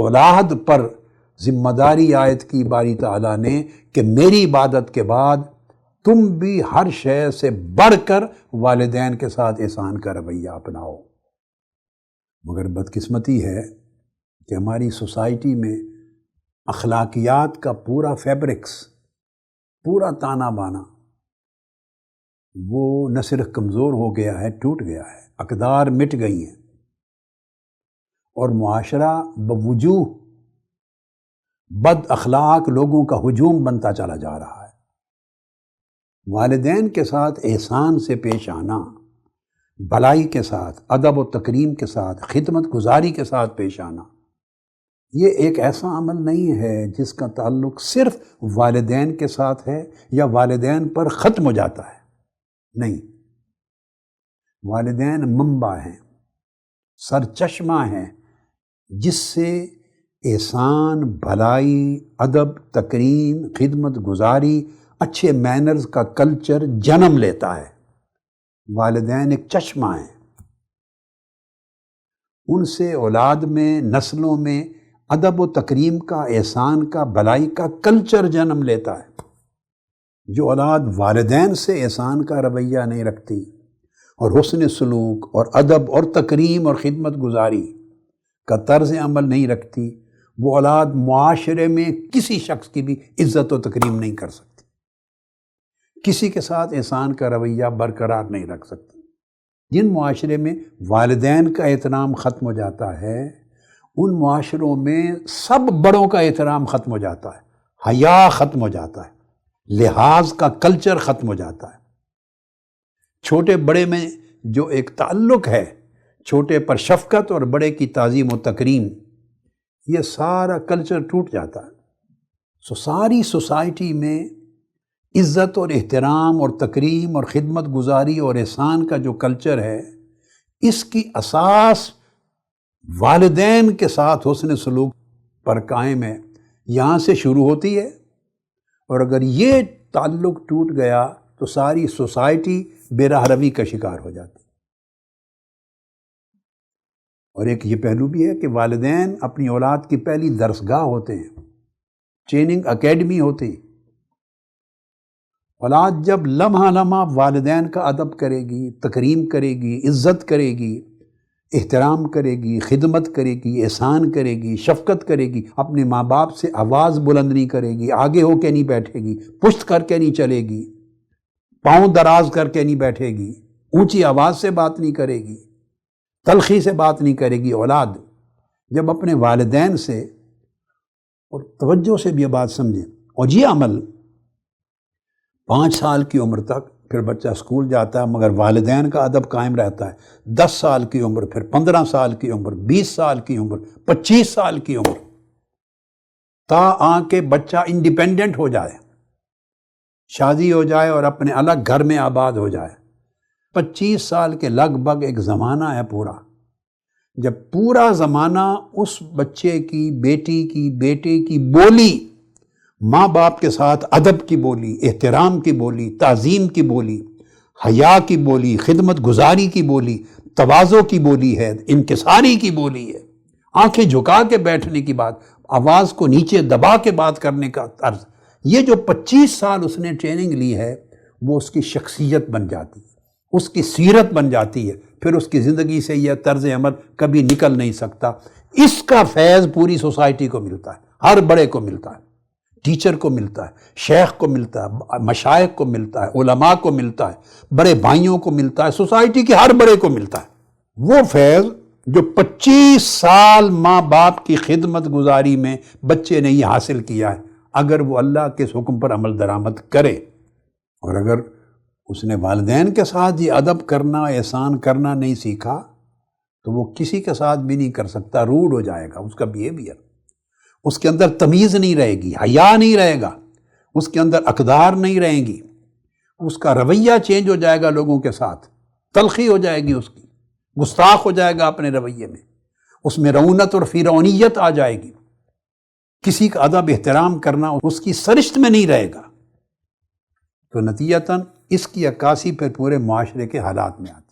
اولاد پر ذمہ داری آیت کی، باری تعالیٰ نے کہ میری عبادت کے بعد تم بھی ہر شے سے بڑھ کر والدین کے ساتھ احسان کا رویہ اپناؤ۔ مگر بدقسمتی ہے کہ ہماری سوسائٹی میں اخلاقیات کا پورا فیبرکس، پورا تانا بانا، وہ نہ صرف کمزور ہو گیا ہے، ٹوٹ گیا ہے، اقدار مٹ گئی ہیں۔ اور معاشرہ بوجوہ بد اخلاق لوگوں کا ہجوم بنتا چلا جا رہا ہے۔ والدین کے ساتھ احسان سے پیش آنا، بلائی کے ساتھ، ادب و تکریم کے ساتھ، خدمت گزاری کے ساتھ پیش آنا، یہ ایک ایسا عمل نہیں ہے جس کا تعلق صرف والدین کے ساتھ ہے یا والدین پر ختم ہو جاتا ہے۔ نہیں۔ والدین منبع ہیں سر چشمہ ہیں جس سے احسان، بھلائی، ادب، تکریم، خدمت گزاری، اچھے مینرز کا کلچر جنم لیتا ہے۔ والدین ایک چشمہ ہیں۔ ان سے اولاد میں، نسلوں میں ادب و تکریم کا، احسان کا بلائی کا کلچر جنم لیتا ہے۔ جو اولاد والدین سے احسان کا رویہ نہیں رکھتی اور حسن سلوک اور ادب اور تکریم اور خدمت گزاری کا طرز عمل نہیں رکھتی، وہ اولاد معاشرے میں کسی شخص کی بھی عزت و تکریم نہیں کر سکتی۔ کسی کے ساتھ احسان کا رویہ برقرار نہیں رکھ سکتی۔ جن معاشرے میں والدین کا احترام ختم ہو جاتا ہے، ان معاشروں میں سب بڑوں کا احترام ختم ہو جاتا ہے، حیا ختم ہو جاتا ہے، لحاظ کا کلچر ختم ہو جاتا ہے۔ چھوٹے بڑے میں جو ایک تعلق ہے چھوٹے پر شفقت اور بڑے کی تعظیم و تکریم، یہ سارا کلچر ٹوٹ جاتا ہے۔ سو ساری سوسائٹی میں عزت اور احترام اور تکریم اور خدمت گزاری اور احسان کا جو کلچر ہے، اس کی اساس والدین کے ساتھ حسن سلوک پر قائم ہے۔ یہاں سے شروع ہوتی ہے اور اگر یہ تعلق ٹوٹ گیا تو ساری سوسائٹی بے راہ روی کا شکار ہو جاتی اور ایک یہ پہلو بھی ہے کہ والدین اپنی اولاد کی پہلی درسگاہ ہوتے ہیں، ٹریننگ اکیڈمی ہوتی۔ اولاد جب لمحہ لمحہ والدین کا ادب کرے گی، تکریم کرے گی، عزت کرے گی، احترام کرے گی، خدمت کرے گی، احسان کرے گی، شفقت کرے گی، اپنے ماں باپ سے آواز بلند نہیں کرے گی، آگے ہو کے نہیں بیٹھے گی، پشت کر کے نہیں چلے گی، پاؤں دراز کر کے نہیں بیٹھے گی، اونچی آواز سے بات نہیں کرے گی۔ تلخی سے بات نہیں کرے گی اولاد جب اپنے والدین سے اور توجہ سے بھی یہ بات سمجھیں اور یہ عمل پانچ سال کی عمر تک پھر بچہ اسکول جاتا ہے، مگر والدین کا ادب قائم رہتا ہے۔ دس سال کی عمر، پھر پندرہ سال کی عمر، بیس سال کی عمر، پچیس سال کی عمر۔ تا آ کے بچہ انڈیپینڈنٹ ہو جائے، شادی ہو جائے اور اپنے الگ گھر میں آباد ہو جائے۔ پچیس سال کے لگ بھگ ایک زمانہ ہے پورا۔ جب پورا زمانہ اس بچے کی، بیٹی کی، بیٹے کی بولی، ماں باپ کے ساتھ ادب کی بولی، احترام کی بولی، تعظیم کی بولی، حیا کی بولی، خدمت گزاری کی بولی، توازوں کی بولی ہے، انکساری کی بولی ہے۔ آنکھیں جھکا کے بیٹھنے کی بات، آواز کو نیچے دبا کے بات کرنے کا طرز، یہ جو پچیس سال اس نے ٹریننگ لی ہے، وہ اس کی شخصیت بن جاتی ہے۔ اس کی سیرت بن جاتی ہے، پھر اس کی زندگی سے یہ طرز عمل کبھی نکل نہیں سکتا۔ اس کا فیض پوری سوسائٹی کو ملتا ہے، ہر بڑے کو ملتا ہے، ٹیچر کو ملتا ہے، شیخ کو ملتا ہے، مشائق کو ملتا ہے، علماء کو ملتا ہے، بڑے بھائیوں کو ملتا ہے، سوسائٹی کے ہر بڑے کو ملتا ہے۔ وہ فیض جو پچیس سال ماں باپ کی خدمت گزاری میں بچے نے یہ حاصل کیا ہے۔ اگر وہ اللہ کے حکم پر عمل درآمد کرے اور اگر اس نے والدین کے ساتھ یہ ادب کرنا، احسان کرنا نہیں سیکھا، تو وہ کسی کے ساتھ بھی نہیں کر سکتا، روڈ ہو جائے گا، اس کا بیہیویئر اس کے اندر تمیز نہیں رہے گی، حیا نہیں رہے گا، اس کے اندر اقدار نہیں رہیں گی۔ اس کا رویہ چینج ہو جائے گا لوگوں کے ساتھ، تلخی ہو جائے گی اس کی، گستاخ ہو جائے گا اپنے رویے میں۔ اس میں رونت اور فرونیت آ جائے گی۔ کسی کا ادب احترام کرنا اس کی سرشت میں نہیں رہے گا۔ تو نتیجتاً اس کی عکاسی پھر پورے معاشرے کے حالات میں آتی